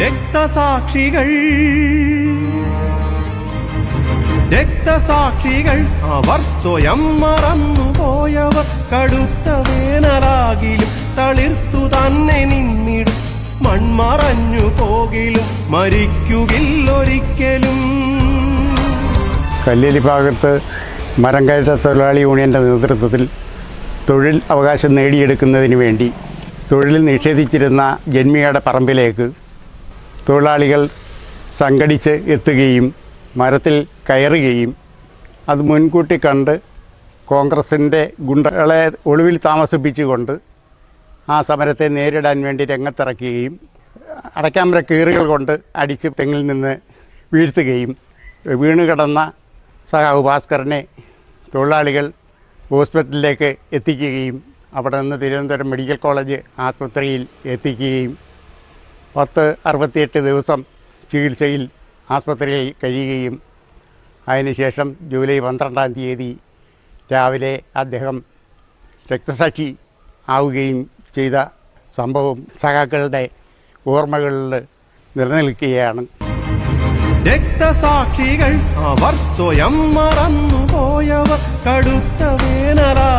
രക്തസാക്ഷികൾ. രക്തസാക്ഷികൾ അവർ സ്വയം മറന്നുപോയവർ. കടുത്ത വേനലാകിലും തളിർത്തു തന്നെ നിന്നിടും. മൺമറഞ്ഞു പോകിലും മരിക്കുകില്ലൊരിക്കലും. കല്ലേലി ഭാഗത്ത് മരം കയറ്റ തൊഴിലാളി യൂണിയന്റെ നേതൃത്വത്തിൽ തൊഴിൽ അവകാശം നേടിയെടുക്കുന്നതിന് വേണ്ടി തൊഴിൽ നിഷേധിച്ചിരുന്ന ജന്മിയുടെ പറമ്പിലേക്ക് തൊഴിലാളികൾ സംഘടിച്ച് എത്തുകയും മരത്തിൽ കയറുകയും അത് മുൻകൂട്ടി കണ്ട് കോൺഗ്രസിന്റെ ഗുണ്ടകളെ ഒളിവിൽ താമസിപ്പിച്ചുകൊണ്ട് ആ സമരത്തെ നേരിടാൻ വേണ്ടി രംഗത്തിറക്കുകയും അടയ്ക്കാമര കീറുകൾ കൊണ്ട് അടിച്ച് തെങ്ങിൽ നിന്ന് വീഴ്ത്തുകയും വീണ് കിടന്ന സഹാബ് ഭാസ്കറിനെ തൊഴിലാളികൾ ഹോസ്പിറ്റലിലേക്ക് എത്തിക്കുകയും അവിടെ നിന്ന് തിരുവനന്തപുരം മെഡിക്കൽ കോളേജ് ആസ്പത്രിയിൽ എത്തിക്കുകയും പത്ത് അറുപത്തിയെട്ട് ദിവസം ചികിത്സയിൽ ആസ്പത്രിയിൽ കഴിയുകയും അതിനുശേഷം ജൂലൈ പന്ത്രണ്ടാം തീയതി രാവിലെ അദ്ദേഹം രക്തസാക്ഷി ആവുകയും ചെയ്ത സംഭവം സഖാക്കളുടെ ഓർമ്മകളിൽ നിലനിൽക്കുകയാണ്. രക്തസാക്ഷികൾ അവർ സ്വയം മറന്നുപോയവർ കടുത്ത വേനലാ